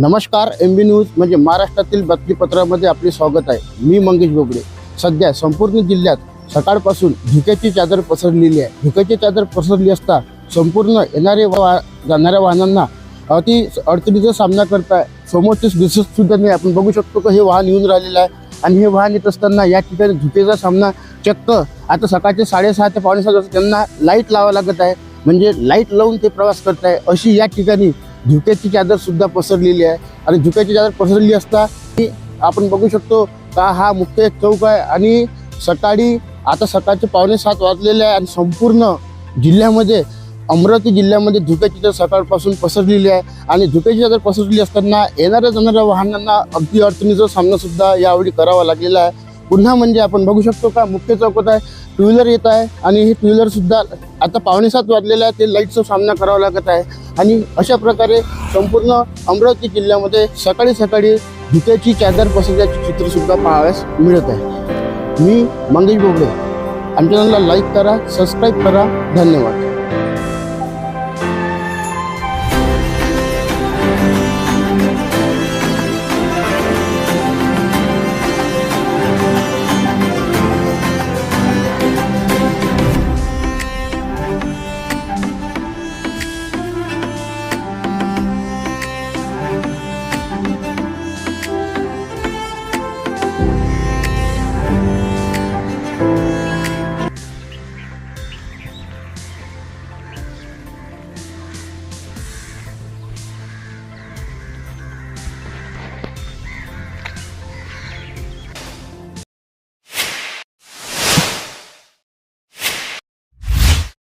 नमस्कार एम बी न्यूज म्हणजे महाराष्ट्रातील बातमीपत्रामध्ये आपले स्वागत आहे. मी मंगेश बोबडे. सध्या संपूर्ण जिल्ह्यात सकाळपासून धुक्याची चादर पसरलेली आहे. धुक्याची चादर पसरली असता संपूर्ण येणारे वा जाणाऱ्या वाहनांना अति अडचणीचा सामना करताय. समोरचीच दिसत सुद्धा नाही. आपण बघू शकतो की हे वाहन येऊन राहिलेलं आहे आणि हे वाहन येत असताना या ठिकाणी धुकेचा सामना चक्क. आता सकाळचे साडेसहा ते पावणेसात त्यांना लाइट लावा लागत आहे. म्हणजे लाइट लावून ते प्रवास करत आहे अशी या ठिकाणी धुक्याची चादर सुद्धा पसरलेली आहे. आणि झुक्याची चादर पसरली असता की आपण बघू शकतो का हा मुख्य एक चौक आहे. आणि सकाळी आता सकाळचे पावणे सात वाजलेले आहे आणि संपूर्ण जिल्ह्यामध्ये अमरावती जिल्ह्यामध्ये धुक्याची चादर सकाळपासून पसरलेली आहे. आणि धुक्याची चादर पसरली असताना येणाऱ्या जाणाऱ्या वाहनांना अगदी अडचणीचा सामना सुद्धा यावेळी करावा लागलेला आहे. पुन्हा म्हणजे आपण बघू शकतो का मुख्य चौकात आहे टू व्हीलर येत आहे आणि हे टू व्हीलरसुद्धा आता पावणेसात सात आहे ते लाईटचा सामना करावा लागत आहे. आणि अशा प्रकारे संपूर्ण अमरावती जिल्ह्यामध्ये सकाळी सकाळी धुक्याची चादर पसरल्याचे चित्रसुद्धा पाहावयास मिळत आहे. मी मंगेश बोबडे. आमच्या चॅनलला लाईक करा सबस्क्राईब करा. धन्यवाद.